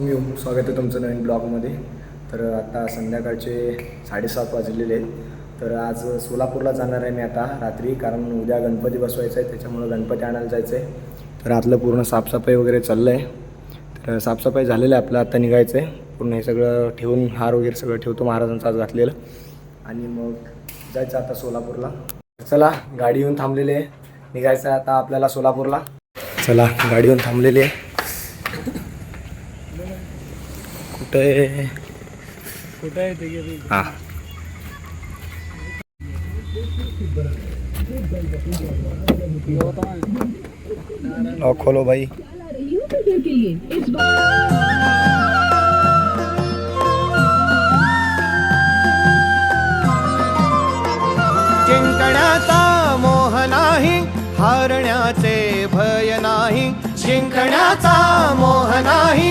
मी स्वागत आहे तुमचं नवीन ब्लॉगमध्ये. तर आता संध्याकाळचे साडेसात वाजलेले आहेत. तर आज सोलापूरला जाणार आहे मी आता रात्री कारण उद्या गणपती बसवायचा आहे त्याच्यामुळं गणपती आणायला जायचं आहे. तर आतलं पूर्ण साफसफाई वगैरे चाललं आहे तर साफसफाई झालेलं आहे आपलं आता निघायचं आहे. पूर्ण हे सगळं ठेवून हार वगैरे सगळं ठेवतो महाराजांचं आज घातलेलं. आणि मग जायचं आता सोलापूरला. चला गाडी येऊन थांबलेली आहे. निघायचं आहे आता आपल्याला सोलापूरला. चला गाडी येऊन थांबलेली आहे. कुठे? कुठं आहे ते हां. खोलो भाई. के लिए इस बार जिंकण्याचा मोह नाही हारण्याचे भय नाही. जिंकण्याचा मोह नाही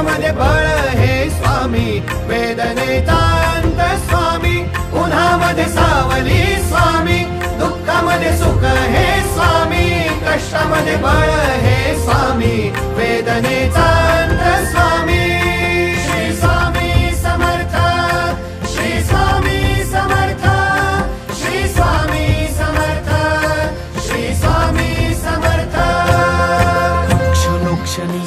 कष्टामध्ये बळ हे स्वामी वेदनेचा अंत स्वामी उन्हामध्ये सावली स्वामी दुःखामध्ये सुख हे स्वामी कष्टामध्ये बळ हे स्वामी वेदनेचा अंत स्वामी. श्री स्वामी समर्थ श्री स्वामी समर्थ श्री स्वामी समर्थ श्री स्वामी समर्थ. क्षणोक्षणी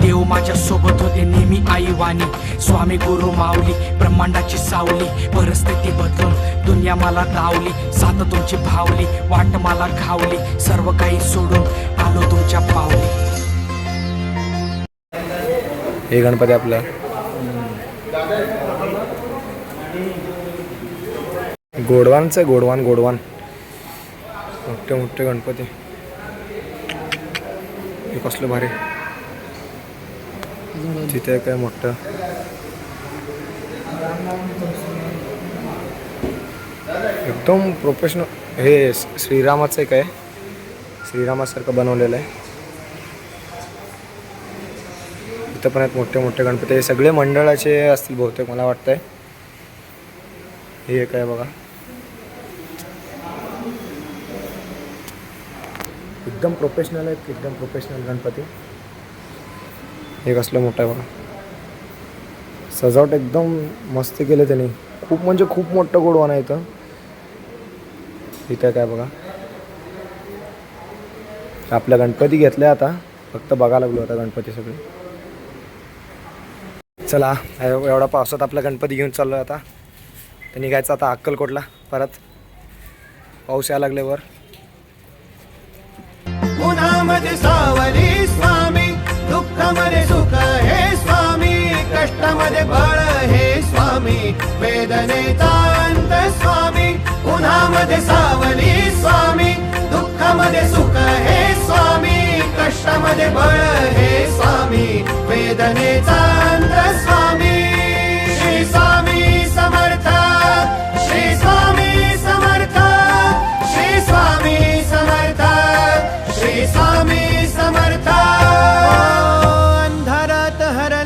देव माझ्या सोबत होते नेहमी आई वाणी स्वामी गुरु माऊली ब्रह्मांडाची सावली परिस्थिती बदलून दुनिया मला दावली साथ तुमची भावली वाट मला घावली सर्व काही सोडून आलो तुमच्या पावली. हे गणपती आपलं. गोडवानचं आहे गोडवान गोडवान. मोठे मोठे गणपती. हे कसलं भारी. तिथे काय मोठं? एकदम प्रोफेशनल हे श्रीरामाचं आहे. श्रीरामासारखं बनवलेलं आहे. इथं पण आहेत मोठे मोठे गणपती. हे सगळे मंडळाचे असतील बहुतेक मला वाटतंय. हे एक आहे बघा. एकदम प्रोफेशनल आहेत एकदम प्रोफेशनल गणपती. हे कसलं मोठं आहे बघा. सजावट एकदम मस्त केलं त्यांनी. खूप म्हणजे खूप मोठं गोडवान आहे इथं. इथं काय बघा. आपल्या गणपती घेतल्या आता. फक्त बघायला लागलो आता गणपती सगळे. चला एवढा पावसात आपला गणपती घेऊन चाललो आता. तर निघायचं आता अक्कलकोटला परत. पाऊस यायला लागल्यावर. वेदनेचा अंत स्वामी उन्हामध्ये सावली स्वामी दुःखामध्ये सुख हे स्वामी कष्टामध्ये बळ हे